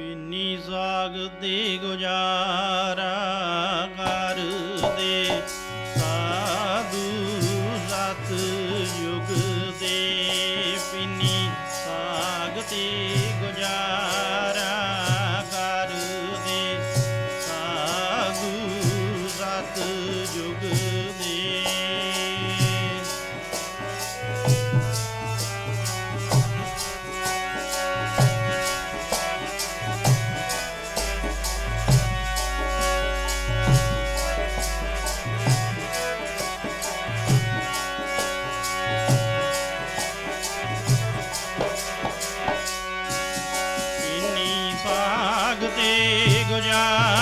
ਪਿੰਨੀ ਸਾਗ ਦੇ ਗੁਜ਼ਾਰਾ ਕਰਦੇ ਤੇ ਗੁਜ਼ਾਰਾ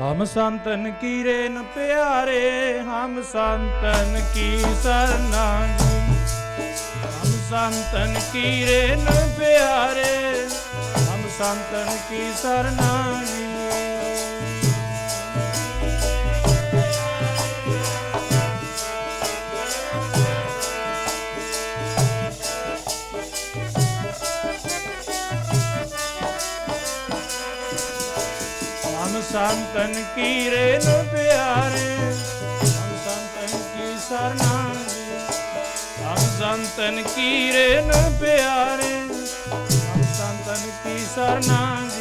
ਹਮ ਸੰਤਨ ਕੀ ਰੇਨ ਪਿਆਰੇ, ਹਮ ਸੰਤਨ ਕੀ ਸਰਨਾਜੀ ਹਮ ਸੰਤਨ ਕੀ ਰੇਨ ਪਿਆਰੇ, ਹਮ ਸੰਤਨ ਕੀ ਸਰਨਾਜੀ ਹਮ ਸੰਤਨ ਕੀ ਰੇਨ ਪਿਆਰੇ? ਹਮ ਸੰਤਨ ਕੀ ਸਰਨਾਜੀ ਹਮ ਸੰਤਨ ਕੀ ਰੇਨ ਪਿਆਰੇ? ਹਮ ਸੰਤਨ ਕੀ ਸਰਨਾਜੀ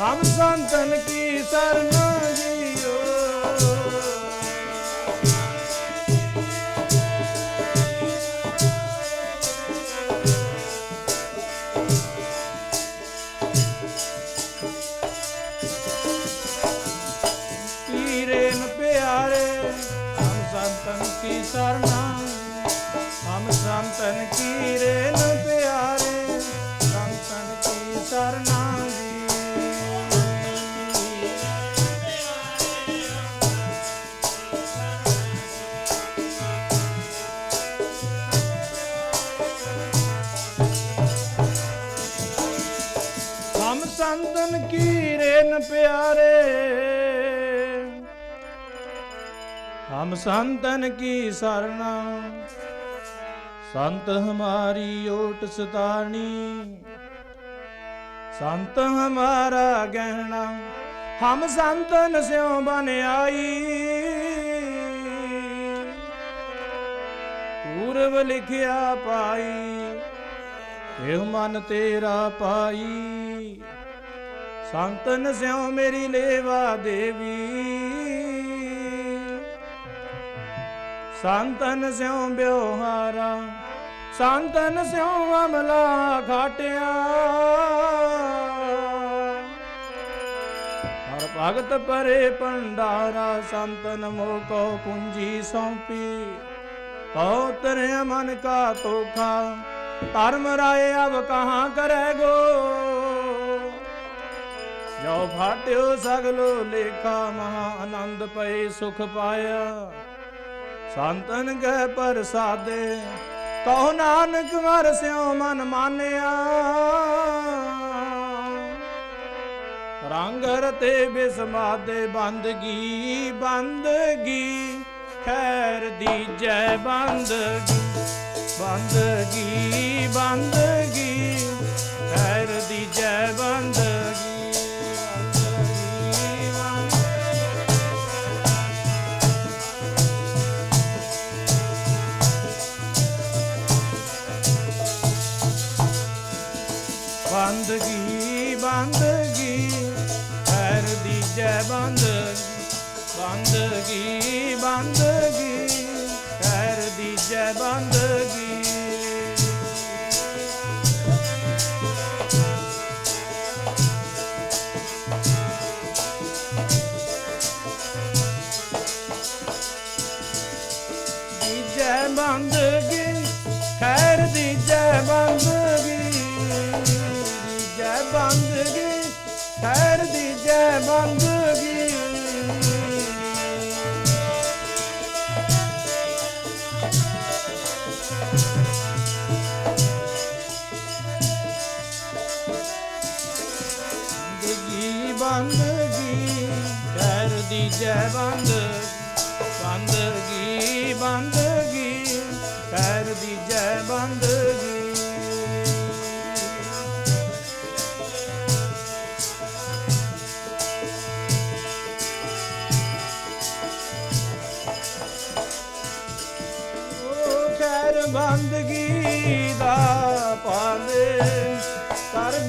हम संतन की शरण ਸੰਤਨ ਕੀ ਸਰਣਾ? ਸੰਤ ਹਮਾਰੀ ਓਟ ਸਤਾਰਣੀ ਸੰਤ ਹਮਾਰਾ ਗਹਿਣਾ, ਹਮ ਸੰਤਨ ਸਿਉ ਬਨ ਆਈ। ਪੂਰਬ ਲਿਖਿਆ ਪਾਈ ਇਹ ਮਨ ਤੇਰਾ ਪਾਈ। ਸੰਤਨ ਸਿਉ ਮੇਰੀ ਲੇਵਾ ਦੇਵੀ। ਸੰਤਨ ਸਿਉ ਬਿਉਹਾਰਾ, ਸੰਤਨ ਸਿਉ ਅਮਲਾ ਘਾਟਿਆ। ਹਰ ਭਗਤ ਪਰੇ ਭੰਡਾਰਾ, ਸੰਤਨ ਮੋਕੋ ਪੁੰਜੀ ਸੌਂਪੀ। ਕਉ ਤਰੇ ਮਨ ਕਾ ਤੋਖਾ ਧਰਮ ਰਾਏ ਅਬ ਕਹਾਂ ਕਰੇਗੋ ਜੋ ਫਾਟਿਓ ਸਗਲੋ ਲੇਖਾ, ਮਹਾ ਆਨੰਦ ਪਏ ਸੁਖ ਪਾਇਆ। ਸੰਤਨ ਗਏ ਪ੍ਰਸਾਦੇ, ਕਹੋ ਨਾਨਕ ਮਰ ਸਿਉ ਮਨ ਮਾਨਿਆ। ਰੰਗ ਰਤੇ ਬਿਸਮਾਦੇ, ਬੰਦਗੀ ਬੰਦਗੀ, ਖੈਰ ਦੀਜੈ ਬੰਦਗੀ ਬੰਦਗੀ ਬੰਦਗੀ, ਖੈਰ ਦੀਜੈ ਬੰਦਗੀ ਬੰਦਗੀ।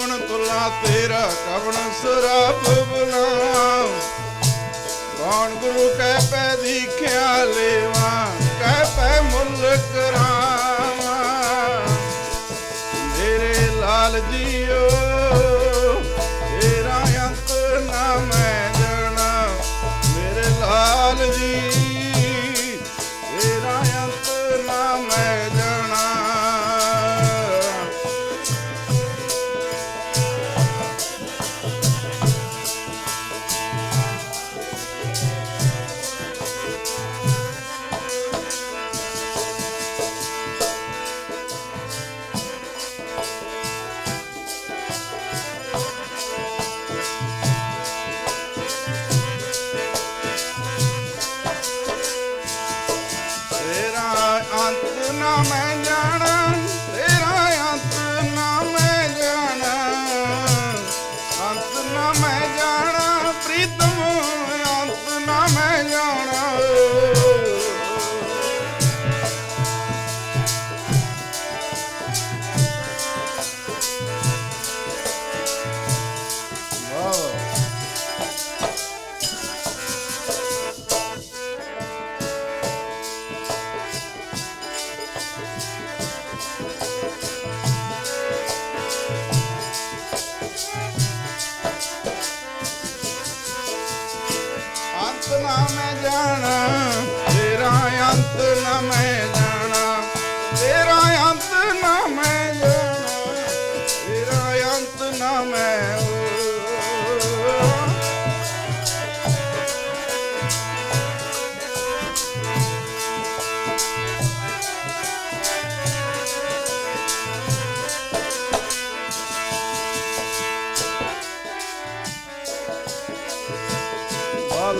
ਕਵਣ ਤੁਲਾ ਤੇਰਾ ਕਵਣ ਸਰਾਪ ਬੁਲਾਵਾਂ ਕੌਣ ਗੁਰੂ ਕਹਿ ਪੈ ਦੀਖਿਆ ਲੇਵਾ, ਕਹਿ ਪੈ ਮੁੱਲ ਕਰਾਵਾਂ। ਮੇਰੇ ਲਾਲ ਜੀਓ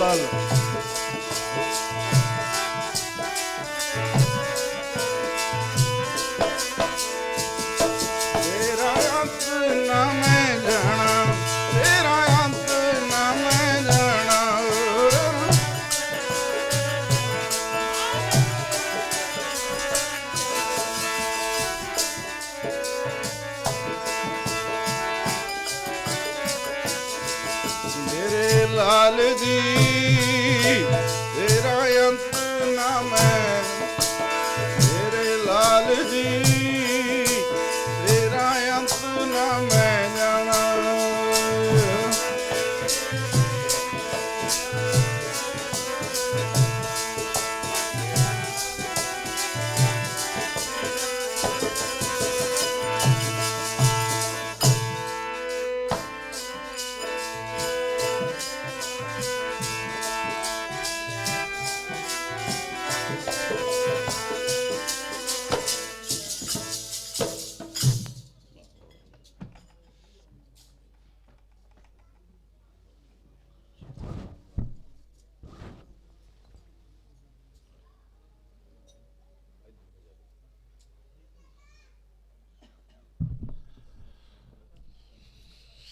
falando. ਲਾਲ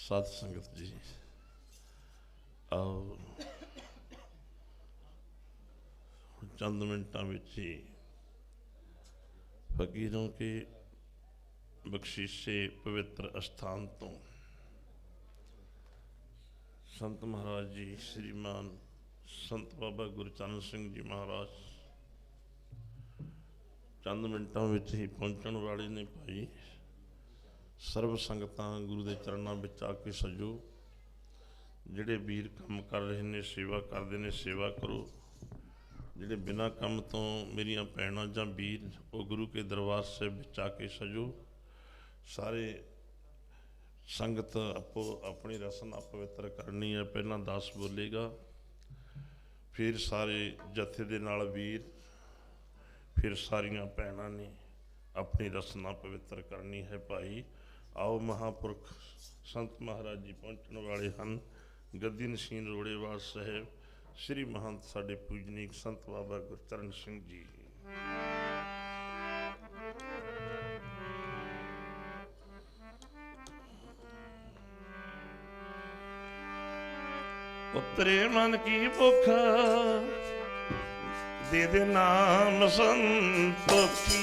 ਸਾਧ ਸੰਗਤ ਜੀ ਆਓ ਚੰਦ ਮਿੰਟਾਂ ਵਿੱਚ ਹੀ ਫਕੀਰਾਂ ਕੇ ਬਖਸ਼ੀਸ਼ੇ ਪਵਿੱਤਰ ਅਸਥਾਨ ਤੋਂ ਸੰਤ ਮਹਾਰਾਜ ਜੀ ਸ੍ਰੀਮਾਨ ਸੰਤ ਬਾਬਾ ਗੁਰਚਰਨ ਸਿੰਘ ਜੀ ਮਹਾਰਾਜ ਚੰਦ ਮਿੰਟਾਂ ਵਿੱਚ ਹੀ ਪਹੁੰਚਣ ਵਾਲੇ ਨੇ ਭਾਈ ਸਰਬ ਸੰਗਤਾਂ ਗੁਰੂ ਦੇ ਚਰਨਾਂ ਵਿੱਚ ਆ ਕੇ ਸਜੋ। ਜਿਹੜੇ ਵੀਰ ਕੰਮ ਕਰ ਰਹੇ ਨੇ, ਸੇਵਾ ਕਰਦੇ ਨੇ, ਸੇਵਾ ਕਰੋ। ਜਿਹੜੇ ਬਿਨਾਂ ਕੰਮ ਤੋਂ ਮੇਰੀਆਂ ਭੈਣਾਂ ਜਾਂ ਵੀਰ, ਉਹ ਗੁਰੂ ਕੇ ਦਰਬਾਰ ਸਾਹਿਬ ਵਿੱਚ ਆ ਕੇ ਸਜੋ। ਸਾਰੇ ਸੰਗਤ ਆਪੋ ਆਪਣੀ ਰਸਨ ਅਪਵਿੱਤਰ ਕਰਨੀ ਹੈ, ਪਹਿਲਾਂ 10 ਬੋਲੇਗਾ, ਫਿਰ ਸਾਰੇ ਜਥੇ ਦੇ ਨਾਲ ਵੀਰ, ਫਿਰ ਸਾਰੀਆਂ ਭੈਣਾਂ ਨੇ ਆਪਣੀ ਰਸਨਾ ਪਵਿੱਤਰ ਕਰਨੀ ਹੈ ਭਾਈ। ਆਓ ਮਹਾਪੁਰਖ ਸੰਤ ਮਹਾਰਾਜ ਜੀ ਪਹੁੰਚਣ ਵਾਲੇ ਹਨ ਗੱਦੀ ਨਸ਼ੀਨ ਰੋੜੇਵਾਲ ਸਾਹਿਬ ਸ੍ਰੀ ਮਹੰਤ ਸਾਡੇ ਪੂਜਨੀਕ ਸੰਤ ਬਾਬਾ ਗੁਰਚਰਨ ਸਿੰਘ ਜੀ ਉਤਰੇ ਮਨ ਕੀ ਭੁੱਖ ਦੇ ਦੇ ਨਾਮ ਸੰਤੋਖੀ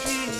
tree.